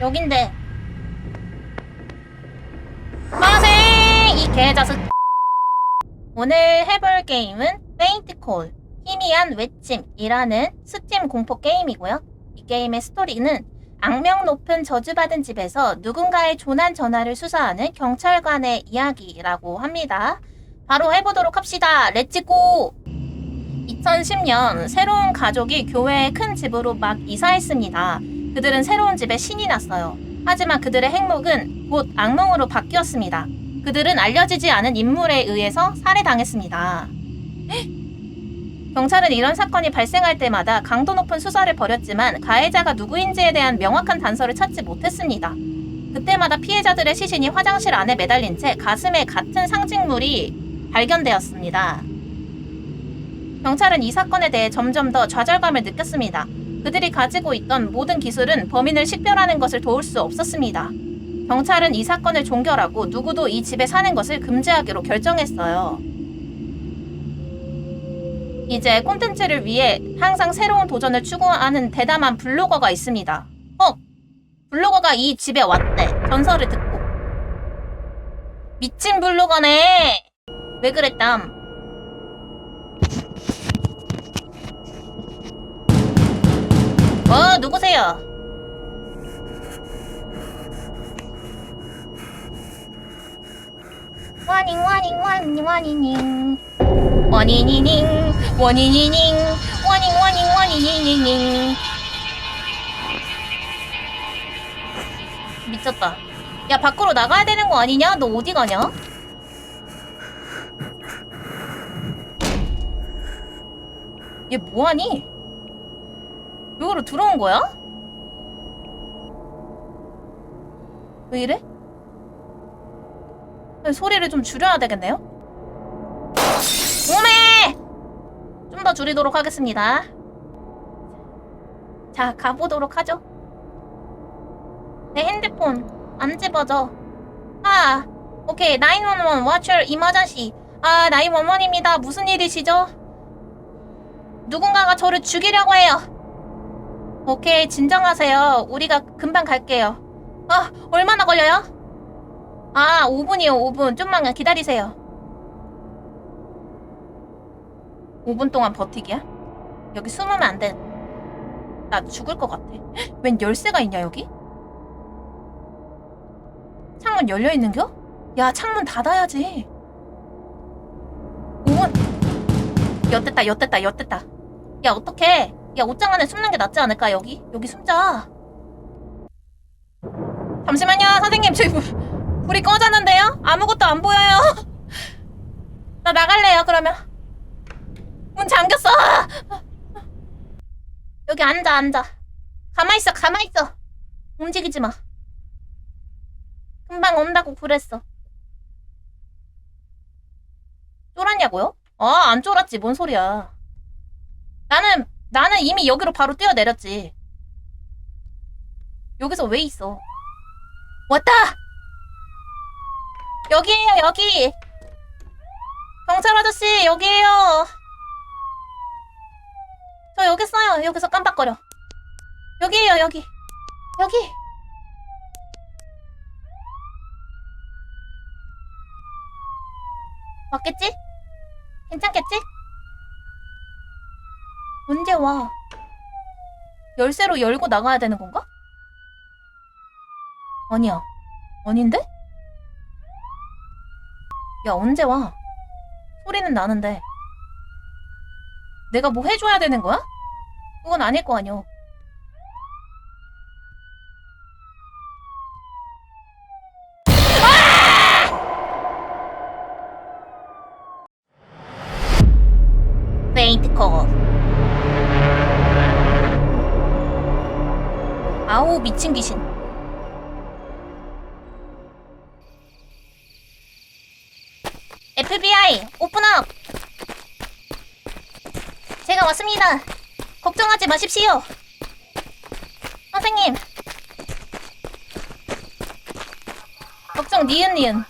여긴데. 마세! 이 개자식. 오늘 해볼 게임은 페인트콜, 희미한 외침이라는 스팀 공포 게임이고요. 이 게임의 스토리는 악명 높은 저주받은 집에서 누군가의 조난 전화를 수사하는 경찰관의 이야기라고 합니다. 바로 해보도록 합시다. 렛츠고! 2010년 새로운 가족이 교회의 큰 집으로 막 이사했습니다. 그들은 새로운 집에 신이 났어요. 하지만 그들의 행복은 곧 악몽으로 바뀌었습니다. 그들은 알려지지 않은 인물에 의해서 살해당했습니다. 경찰은 이런 사건이 발생할 때마다 강도 높은 수사를 벌였지만 가해자가 누구인지에 대한 명확한 단서를 찾지 못했습니다. 그때마다 피해자들의 시신이 화장실 안에 매달린 채 가슴에 같은 상징물이 발견되었습니다. 경찰은 이 사건에 대해 점점 더 좌절감을 느꼈습니다. 그들이 가지고 있던 모든 기술은 범인을 식별하는 것을 도울 수 없었습니다. 경찰은 이 사건을 종결하고 누구도 이 집에 사는 것을 금지하기로 결정했어요. 이제 콘텐츠를 위해 항상 새로운 도전을 추구하는 대담한 블로거가 있습니다. 어? 블로거가 이 집에 왔대. 전설을 듣고. 미친 블로거네. 왜 그랬담? 어, 누구세요? 와닝 와닝 와닝 와닝 와니니닝 와니니닝 와닝 와닝 와니니닝 미쳤다 야 밖으로 나가야 되는 거 아니냐? 너 어디 가냐? 얘 뭐하니? 여기로 들어온 거야? 왜 이래? 소리를 좀 줄여야 되겠네요? 오메! 좀 더 줄이도록 하겠습니다. 자, 가보도록 하죠. 내 핸드폰 안 집어져. 아, 오케이. 911 What's your emergency? 아, 911입니다. 무슨 일이시죠? 누군가가 저를 죽이려고 해요. 오케이, 진정하세요. 우리가 금방 갈게요. 아, 얼마나 걸려요? 아, 5분이요, 5분. 좀만 기다리세요. 5분 동안 버티기야? 여기 숨으면 안 돼. 나 죽을 것 같아. 헉, 웬 열쇠가 있냐, 여기? 창문 열려 있는겨? 야, 창문 닫아야지. 5분. 엿됐다, 엿됐다, 엿됐다. 야, 어떡해. 야, 옷장 안에 숨는 게 낫지 않을까, 여기? 여기 숨자. 잠시만요, 선생님. 저기 불- 불이 꺼졌는데요? 아무것도 안 보여요. 나 나갈래요, 그러면. 문 잠겼어! 여기 앉아, 앉아. 가만있어, 가만있어. 움직이지 마. 금방 온다고 그랬어. 쫄았냐고요? 아, 안 쫄았지. 뭔 소리야. 나는, 나는 이미 여기로 바로 뛰어내렸지. 여기서 왜 있어? 왔다! 여기에요, 여기! 경찰 아저씨, 여기에요! 저 여기 있어요. 여기서 깜빡거려. 여기에요, 여기. 여기. 왔겠지? 괜찮겠지? 언제 와? 열쇠로 열고 나가야 되는 건가? 아니야. 아닌데? 야, 언제 와? 소리는 나는데. 내가 뭐 해줘야 되는 거야? 그건 아닐 거 아니야. 미친 귀신. FBI 오픈업. 제가 왔습니다. 걱정하지 마십시오. 선생님. 걱정 니은 니은.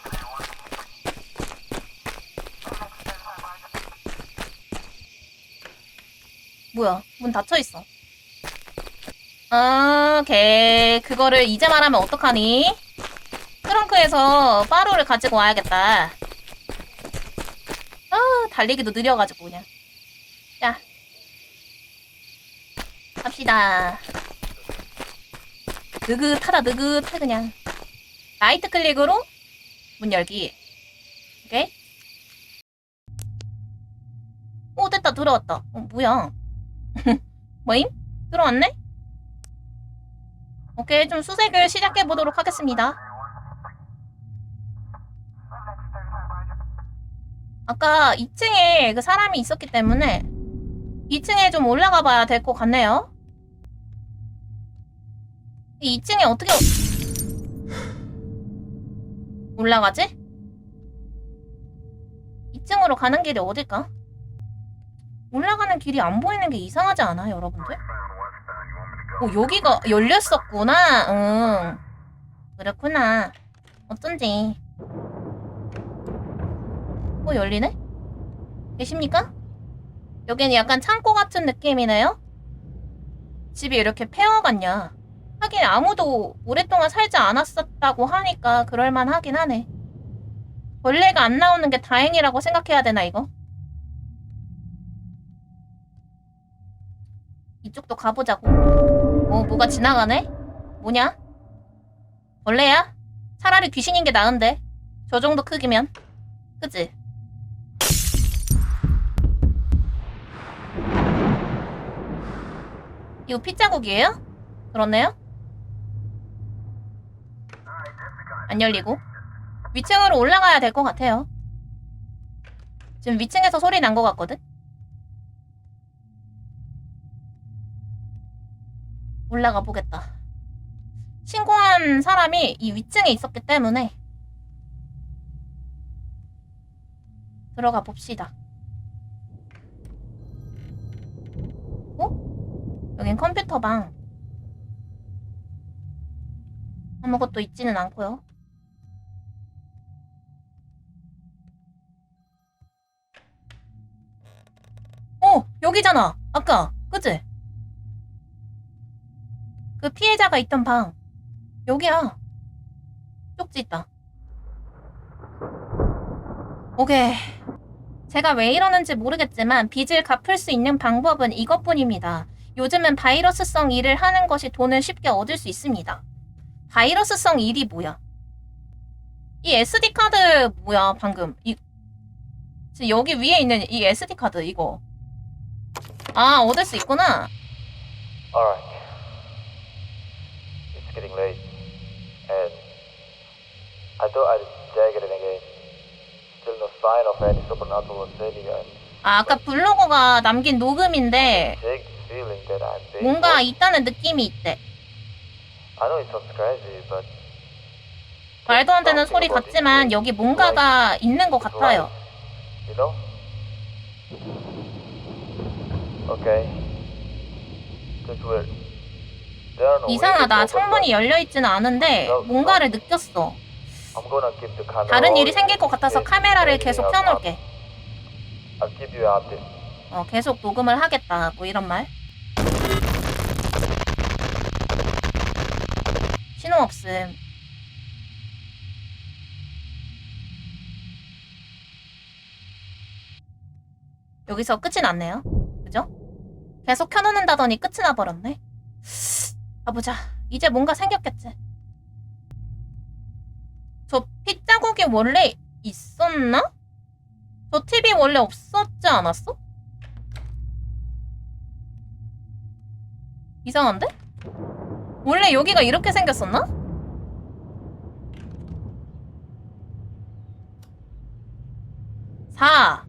뭐야? 문 닫혀 있어. 어, 걔 그거를 이제 말하면 어떡하니? 트렁크에서 빠루를 가지고 와야겠다. 아, 달리기도 느려가지고 그냥. 자, 갑시다. 느긋하다 느긋해 그냥. 라이트 클릭으로 문 열기. 오케이. 오 됐다 들어왔다. 어 뭐야? 뭐임? 들어왔네? 오케이, 좀 수색을 시작해 보도록 하겠습니다. 아까 2층에 그 사람이 있었기 때문에 2층에 좀 올라가 봐야 될 것 같네요. 이 2층에 어떻게 올라가지? 2층으로 가는 길이 어딜까? 올라가는 길이 안 보이는 게 이상하지 않아, 여러분들? 오, 여기가 열렸었구나. 응. 그렇구나. 어쩐지. 어, 열리네? 계십니까? 여기는 약간 창고 같은 느낌이네요? 집이 이렇게 폐허 같냐? 하긴 아무도 오랫동안 살지 않았었다고 하니까 그럴만 하긴 하네. 벌레가 안 나오는 게 다행이라고 생각해야 되나, 이거? 이쪽도 가보자고. 어, 뭐가 지나가네? 뭐냐? 벌레야? 차라리 귀신인 게 나은데. 저 정도 크기면. 그지? 이거 핏자국이에요? 그렇네요? 안 열리고. 위층으로 올라가야 될 것 같아요. 지금 위층에서 소리 난 것 같거든? 올라가 보겠다. 신고한 사람이 이 위층에 있었기 때문에 들어가 봅시다. 어? 여긴 컴퓨터 방. 아무것도 있지는 않고요. 어, 여기잖아. 아까. 그치? 그 피해자가 있던 방. 여기야. 쪽지 있다. 오케이. 제가 왜 이러는지 모르겠지만 빚을 갚을 수 있는 방법은 이것뿐입니다. 요즘은 바이러스성 일을 하는 것이 돈을 쉽게 얻을 수 있습니다. 바이러스성 일이 뭐야? 이 SD 카드 뭐야 방금 이 여기 위에 있는 이 SD 카드 이거 아 얻을 수 있구나. Alright. It's getting late. And I thought I'd check it again. Still no sign of any supernatural saving and 아 아까 블로거가 남긴 녹음인데 the feeling that I'm being 뭔가 watched. 있다는 느낌이 있대. I know it sounds crazy, but 말도 안 되는 소리 같지만 여기 뭔가가 있는 것 같아요. You know? Okay. That's weird. 이상하다. 창문이 열려 있지는 않은데 뭔가를 느꼈어. 다른 일이 생길 것 같아서 카메라를 계속 켜놓을게. 어, 계속 녹음을 하겠다. 뭐 이런 말. 신호 없음. 여기서 끝이 났네요. 그죠? 계속 켜놓는다더니 끝이 나버렸네. 가보자. 이제 뭔가 생겼겠지. 저 핏자국이 원래 있었나? 저 TV 원래 없었지 않았어? 이상한데? 원래 여기가 이렇게 생겼었나? 사.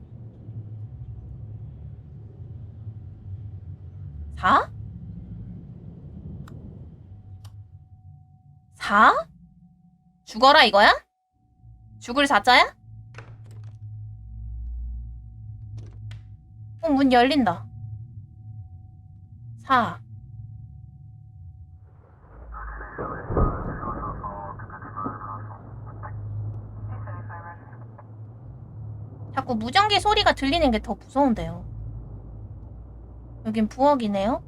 사? 사? 죽어라 이거야? 죽을 사자야? 어, 문 열린다. 사. 자꾸 무전기 소리가 들리는 게 더 무서운데요. 여긴 부엌이네요.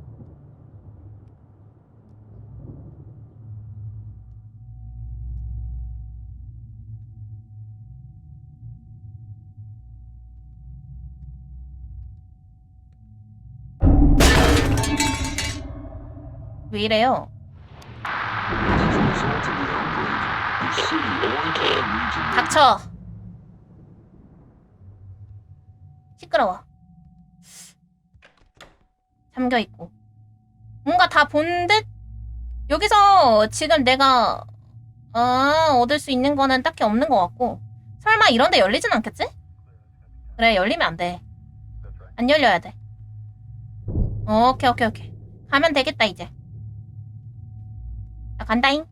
이래요? 닥쳐. 시끄러워. 잠겨 있고. 뭔가 다 본 듯? 여기서 지금 내가 아, 얻을 수 있는 거는 딱히 없는 것 같고. 설마 이런 데 열리진 않겠지? 그래, 열리면 안 돼. 안 열려야 돼. 오케이, 오케이, 오케이. 가면 되겠다, 이제. 나 간다잉.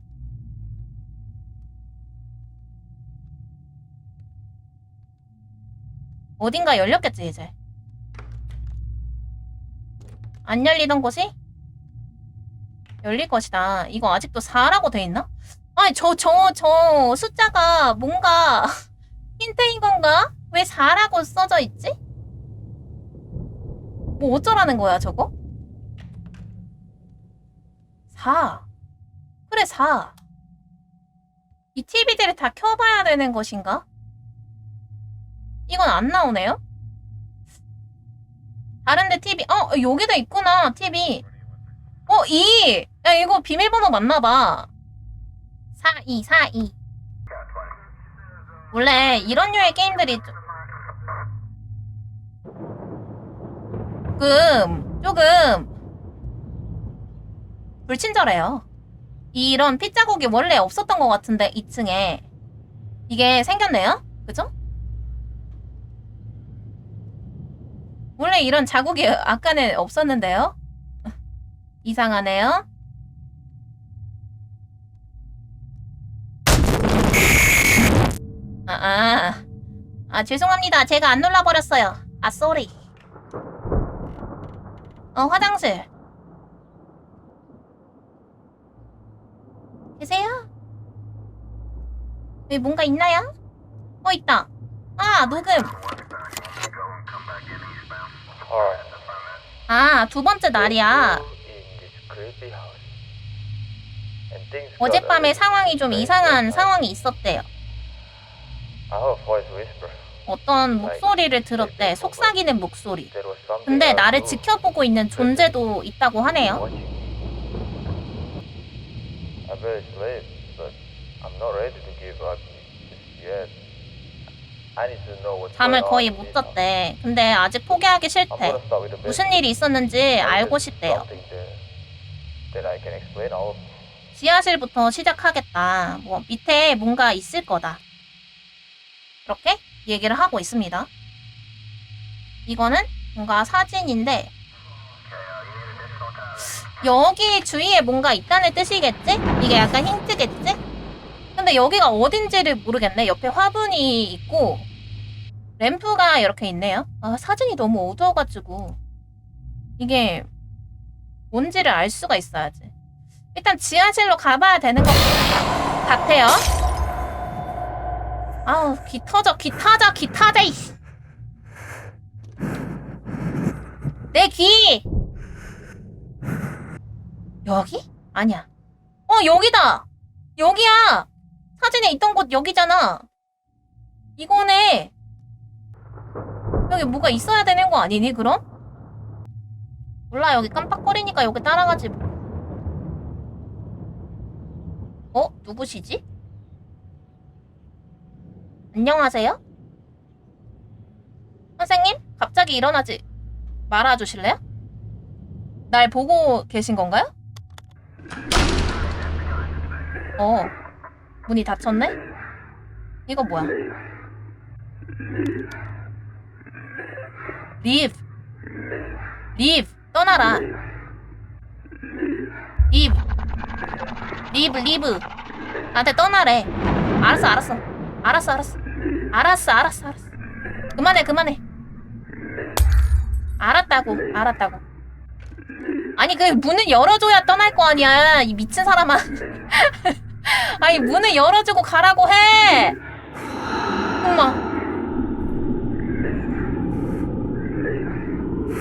어딘가 열렸겠지, 이제. 안 열리던 곳이 열릴 것이다. 이거 아직도 4라고 돼 있나? 아니, 저, 저, 저 숫자가 뭔가 힌트인 건가? 왜 4라고 써져 있지? 뭐 어쩌라는 거야, 저거? 4. 그래, 4. 이 TV들을 다 켜봐야 되는 것인가? 이건 안 나오네요? 다른데 TV, 어, 여기도 있구나, TV. 어, 2! 야, 이거 비밀번호 맞나봐. 42, 42. 원래 이런 류의 게임들이 좀- 조금, 조금, 불친절해요. 이런 핏자국이 원래 없었던 것 같은데, 2층에. 이게 생겼네요? 그죠? 원래 이런 자국이 아까는 없었는데요? 이상하네요. 아, 아, 아, 죄송합니다. 제가 안 눌러버렸어요. 아, 쏘리. 어, 화장실. 계세요? 왜 뭔가 있나요? 어, 있다. 아, 녹음. 아, 두 번째 날이야. 어젯밤에 상황이 좀 이상한. 상황이 있었대요. 어떤 목소리를 들었대. 속삭이는 목소리. 근데 나를. 지켜보고 있는 존재도 있다고 하네요. Better sleep, but I'm not ready to give up just yet. I need to know what's 잠을 거의 못. 잤대. 근데 아직 포기하기 I'm 싫대. gonna start with the 무슨. 일이 있었는지 알고 there's 싶대요. something there that I can explain all. 지하실부터 시작하겠다. 뭐 밑에 뭔가 있을 거다. 이렇게 얘기를 하고 있습니다. 이거는 뭔가 사진인데 여기 주위에 뭔가 있다는 뜻이겠지? 이게 약간 힌트겠지? 근데 여기가 어딘지를 모르겠네. 옆에 화분이 있고 램프가 이렇게 있네요. 아, 사진이 너무 어두워가지고 이게 뭔지를 알 수가 있어야지. 일단 지하실로 가봐야 되는 것 같아요. 아우 귀 터져 귀 타져 귀 타져 이씨. 내 귀. 여기? 아니야. 어 여기다. 여기야. 사진에 있던 곳 여기잖아. 이거네. 여기 뭐가 있어야 되는 거 아니니 그럼? 몰라 여기 깜빡거리니까 여기 따라가지 뭐. 어? 누구시지? 안녕하세요? 선생님? 갑자기 일어나지 말아주실래요? 날 보고 계신 건가요? 어, 문이 닫혔네? 이거 뭐야? 리브! 리브! 떠나라! 리브! 리브 리브 나한테 떠나래 알았어 알았어 알았어 알았어 알았어 알았어 알았어 그만해 그만해 알았다고 알았다고 아니 그 문을 열어줘야 떠날 거 아니야 이 미친 사람아 아니 문을 열어주고 가라고 해. 엄마.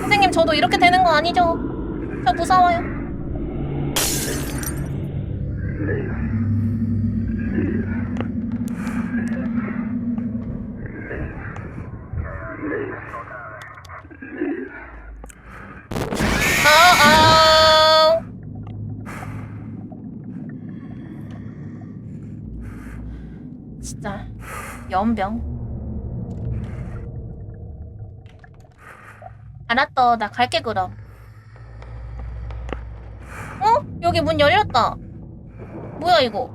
선생님 저도 이렇게 되는 거 아니죠? 저 무서워요 연병. 알았어, 나 갈게 그럼. 어? 여기 문 열렸다. 뭐야 이거?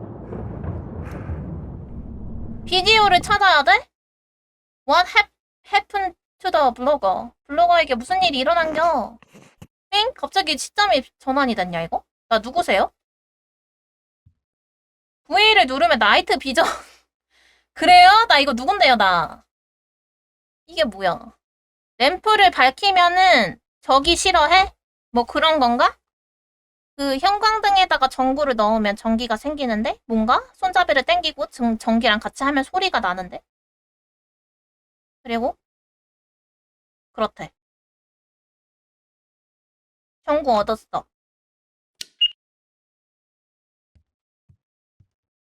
비디오를 찾아야 돼? What hap happened to the blogger? 블로거에게 무슨 일이 일어난겨? 엥? 갑자기 시점이 전환이 됐냐 이거? 나 누구세요? V를 누르면 나이트 비전 그래요? 나 이거 누군데요 나 이게 뭐야 램프를 밝히면은 적이 싫어해? 뭐 그런 건가? 그 형광등에다가 전구를 넣으면 전기가 생기는데? 뭔가? 손잡이를 당기고 전- 전기랑 같이 하면 소리가 나는데? 그리고 그렇대 전구 얻었어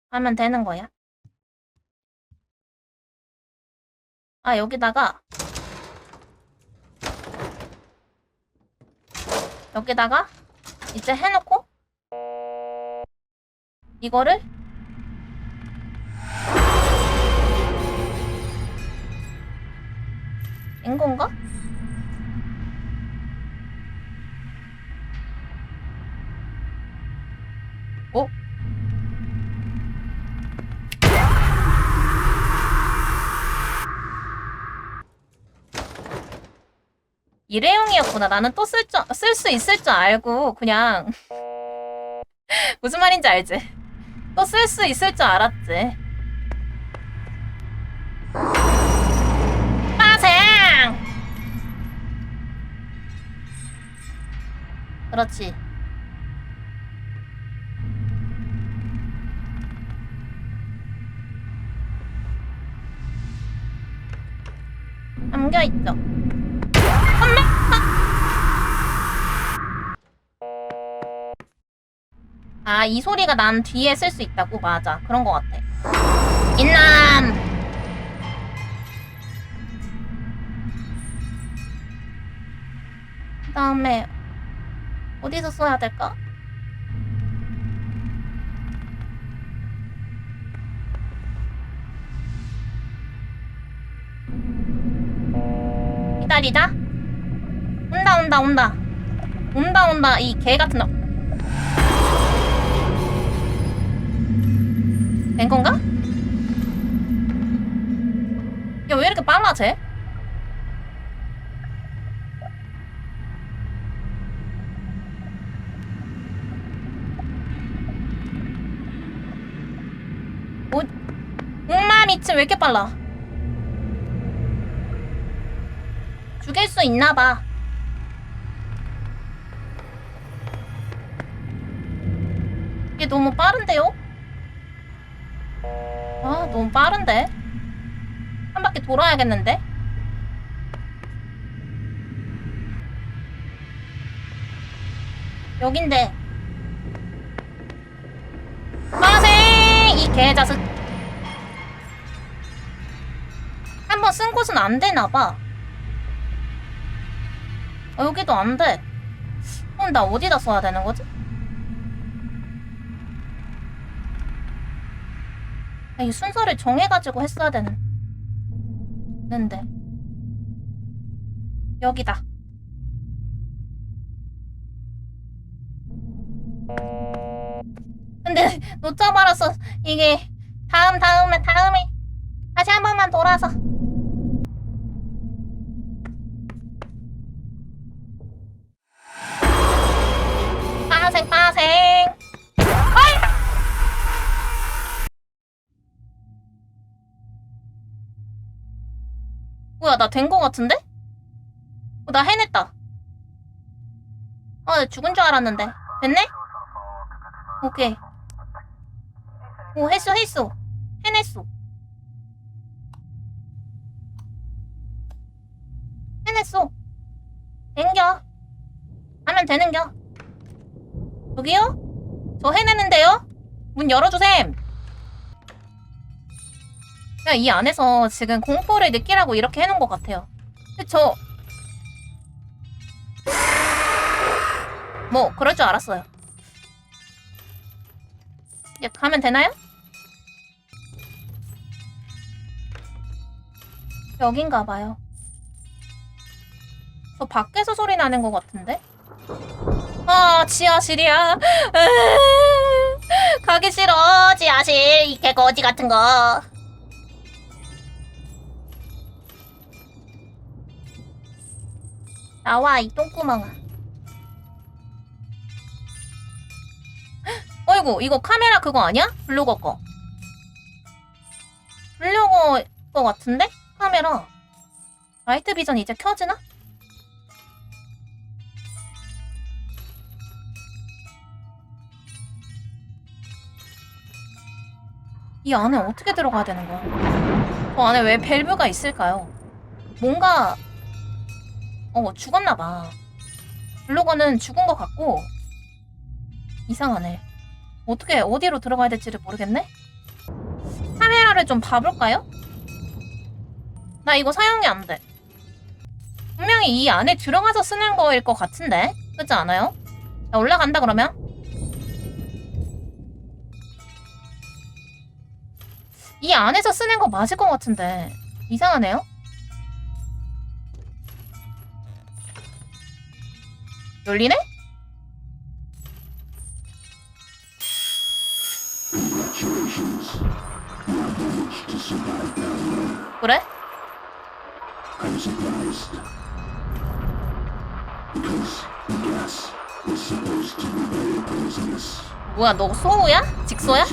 하면 되는 거야 아 여기다가 여기다가 이제 해놓고 이거를 된 건가? 일회용이었구나. 나는 또 쓸 줄, 쓸 수 있을 줄 알고, 그냥. 무슨 말인지 알지? 또 쓸 수 있을 줄 알았지. 빠생! 그렇지. 아, 이 소리가 난 뒤에 쓸 수 있다고? 맞아. 그런 것 같아. 인남! 그 다음에, 어디서 써야 될까? 기다리자. 온다, 온다, 온다. 온다, 온다. 이 개 같은 놈. 된 건가? 야, 왜 이렇게 빨라, 쟤? 뭐, 엄마 미친, 왜 이렇게 빨라? 죽일 수 있나 봐. 이게 너무 빠른데요? 아, 너무 빠른데? 한 바퀴 돌아야겠는데? 여긴데. 빠생! 이 개자식. 한 번 쓴 곳은 안 되나봐. 어, 여기도 안 돼. 그럼 나 어디다 써야 되는 거지? 이 순서를 정해가지고 했어야 되는. 는데. 여기다. 근데 놓쳐버렸어. 이게 다음 다음에 다음에 다시 한 번만 돌아서. 뭐야, 나 된 거 같은데? 어, 나 해냈다. 아, 나 죽은 줄 알았는데. 됐네? 오케이. 오, 했어, 했어. 해냈어. 해냈어. 된겨. 하면 되는겨. 여기요? 저 해내는데요? 문 열어주셈. 야, 이 안에서 지금 공포를 느끼라고 이렇게 해놓은 것 같아요. 저, 뭐, 그럴 줄 알았어요. 이제 가면 되나요? 여긴가 봐요. 저 밖에서 소리 나는 것 같은데? 아, 지하실이야. 가기 싫어, 지하실. 이 개거지 같은 거. 나와, 이 똥구멍아. 어이구, 이거 카메라 그거 아니야? 블로거 거. 블로거 거 같은데? 카메라. 나이트 비전 이제 켜지나? 이 안에 어떻게 들어가야 되는 거야? 저 안에 왜 밸브가 있을까요? 뭔가 어 죽었나 봐. 블로거는 죽은 것 같고 이상하네. 어떻게 어디로 들어가야 될지를 모르겠네. 카메라를 좀 봐볼까요? 나 이거 사용이 안 돼. 분명히 이 안에 들어가서 쓰는 거일 것 같은데 그렇지 않아요? 자, 올라간다 그러면 이 안에서 쓰는 거 맞을 것 같은데 이상하네요. 열리네? 그래? 뭐야 너 소우야? 직소야?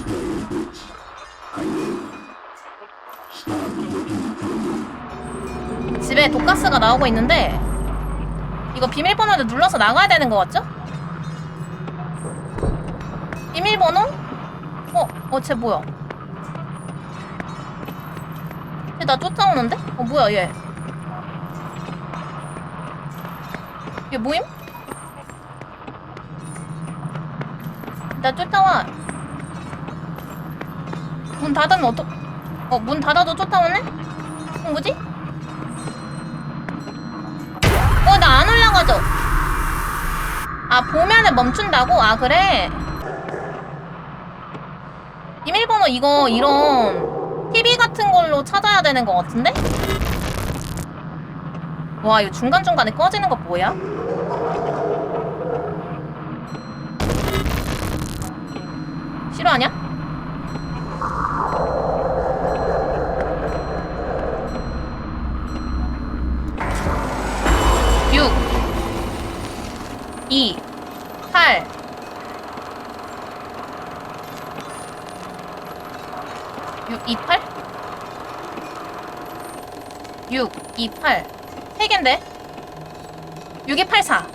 집에 독가스가 나오고 있는데 이거 비밀번호를 눌러서 나가야 되는 거 같죠? 비밀번호? 어? 어, 쟤 뭐야? 쟤나 쫓아오는데? 어, 뭐야, 얘? 얘 모임? 나 쫓아와. 문 닫으면 어떡, 어, 문 닫아도 쫓아오네? 어, 뭐지? 가죠? 아, 보면은 멈춘다고? 아, 그래? 비밀번호 이거, 이런, TV 같은 걸로 찾아야 되는 것 같은데? 와, 이거 중간중간에 꺼지는 거 뭐야? 싫어하냐? 2, 8. 6 2 8 6 2 8 3개인데 육, 이, 팔, 사.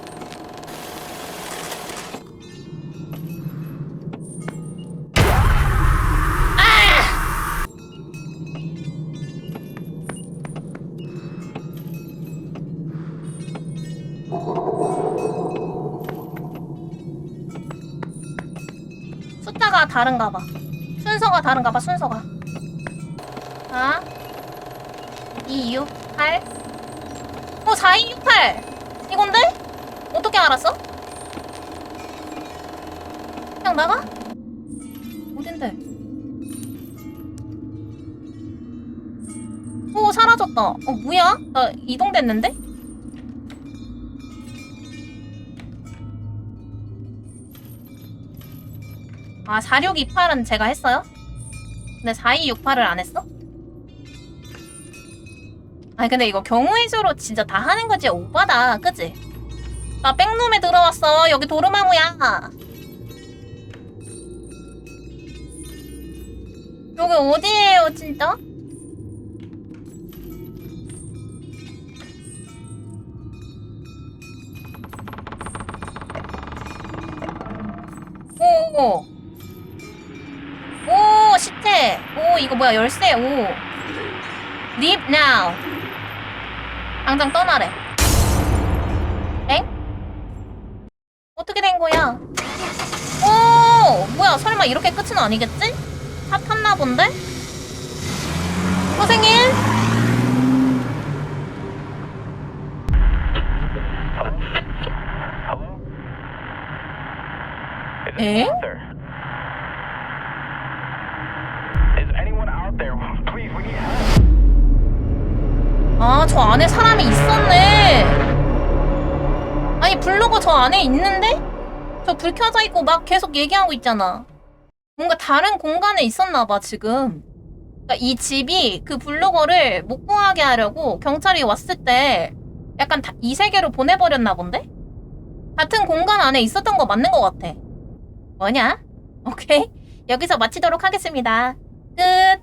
아! 숫자가 다른가 봐. 순서가 다른가 봐, 순서가. 아, 2, 6, 8. 어, 4, 2, 6, 8. 이건데? 어떻게 알았어? 그냥 나가? 어딘데? 오, 사라졌다. 어, 뭐야? 나 이동됐는데? 아, 4628은 제가 했어요? 근데 4268을 안 했어? 아니 근데 이거 경우의 수로 진짜 다 하는 거지 오바다 그지? 나 백룸에 들어왔어 여기 도르마무야 여기 어디예요 진짜? 오. 오, 뭐야, 열쇠. 오. Leave now. 당장 떠나래. 엥? 어떻게 된 거야? 오, 뭐야, 설마 이렇게 끝은 아니겠지? 다 탔나 본데? 선생님? Hello? 아, 저 안에 사람이 있었네. 아니, 블로거 저 안에 있는데? 저 불 켜져 있고 막 계속 얘기하고 있잖아. 뭔가 다른 공간에 있었나 봐, 지금. 그러니까 이 집이 그 블로거를 못 구하게 하려고 경찰이 왔을 때 약간 다- 이 세계로 보내버렸나 본데? 같은 공간 안에 있었던 거 맞는 것 같아. 뭐냐? 오케이. 여기서 마치도록 하겠습니다. 끝.